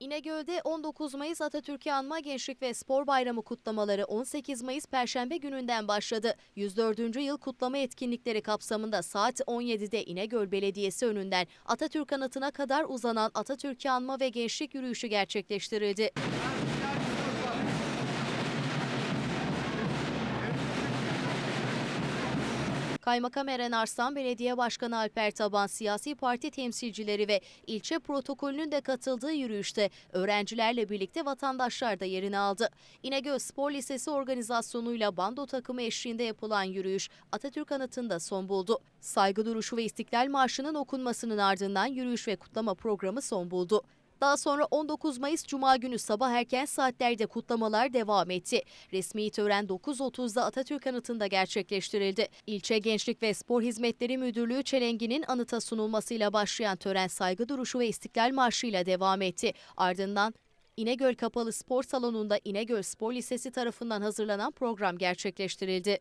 İnegöl'de 19 Mayıs Atatürk'ü anma Gençlik ve Spor Bayramı kutlamaları 18 Mayıs Perşembe gününden başladı. 104. yıl kutlama etkinlikleri kapsamında saat 17'de İnegöl Belediyesi önünden Atatürk anıtına kadar uzanan Atatürk'ü anma ve gençlik yürüyüşü gerçekleştirildi. Kaymakam Eren Arslan, Belediye Başkanı Alper Taban, siyasi parti temsilcileri ve ilçe protokolünün de katıldığı yürüyüşte öğrencilerle birlikte vatandaşlar da yerini aldı. İnegöl Spor Lisesi organizasyonuyla bando takımı eşliğinde yapılan yürüyüş Atatürk Anıtı'nda son buldu. Saygı duruşu ve İstiklal Marşı'nın okunmasının ardından yürüyüş ve kutlama programı son buldu. Daha sonra 19 Mayıs Cuma günü sabah erken saatlerde kutlamalar devam etti. Resmi tören 9.30'da Atatürk Anıtı'nda gerçekleştirildi. İlçe Gençlik ve Spor Hizmetleri Müdürlüğü çelenginin anıta sunulmasıyla başlayan tören saygı duruşu ve İstiklal Marşı ile devam etti. Ardından İnegöl Kapalı Spor Salonu'nda İnegöl Spor Lisesi tarafından hazırlanan program gerçekleştirildi.